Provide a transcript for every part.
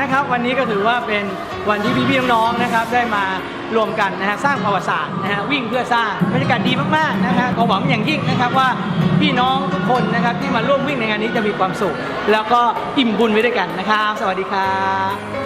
นะครับ วันนี้ก็ถือว่าเป็นวันที่พี่ๆน้องๆนะครับได้มารวมกันนะฮะสร้างประวัติศาสตร์นะฮะวิ่งเพื่อสร้างบรรยากาศดีมากๆนะฮะก็หวังอย่างยิ่งนะครับว่าพี่น้องทุกคนนะครับที่มาร่วมวิ่งในงานนี้จะมีความสุข แล้วก็อิ่มบุญไปด้วยกันนะครับ สวัสดีครับ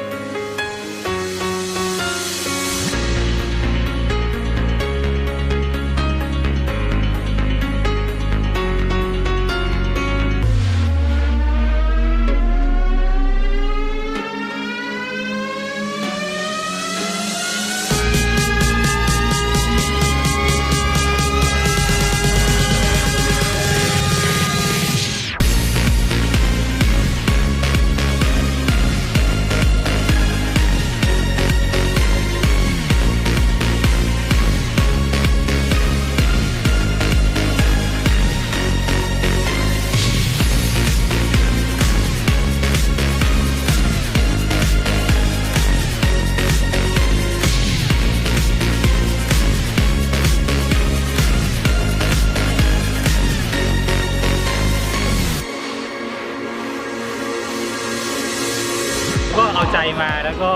ก็เอาใจมาแล้วก็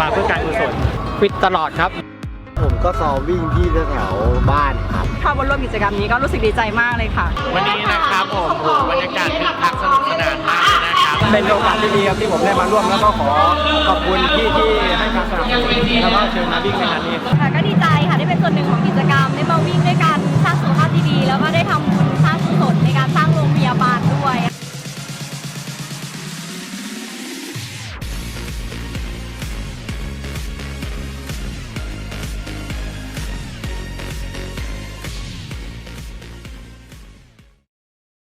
มาเพื่อการกุศลฟิตตลอดครับ ผมก็ซ้อมวิ่งที่แถวๆบ้านครับถ้ามาร่วมกิจกรรมนี้ก็รู้สึกดีใจมากเลยค่ะ วันนี้นะครับผมโหบรรยากาศคึกคักสนุกสนานมากเลยนะครับเป็นโอกาสที่ดีครับที่ผมได้มาร่วมแล้วก็ขอขอบคุณพี่ที่ให้การสนับสนุนแล้วก็เชิญมาวิ่งในงานนี้ค่ะก็ดีใจค่ะที่เป็นส่วนหนึ่งของกิจ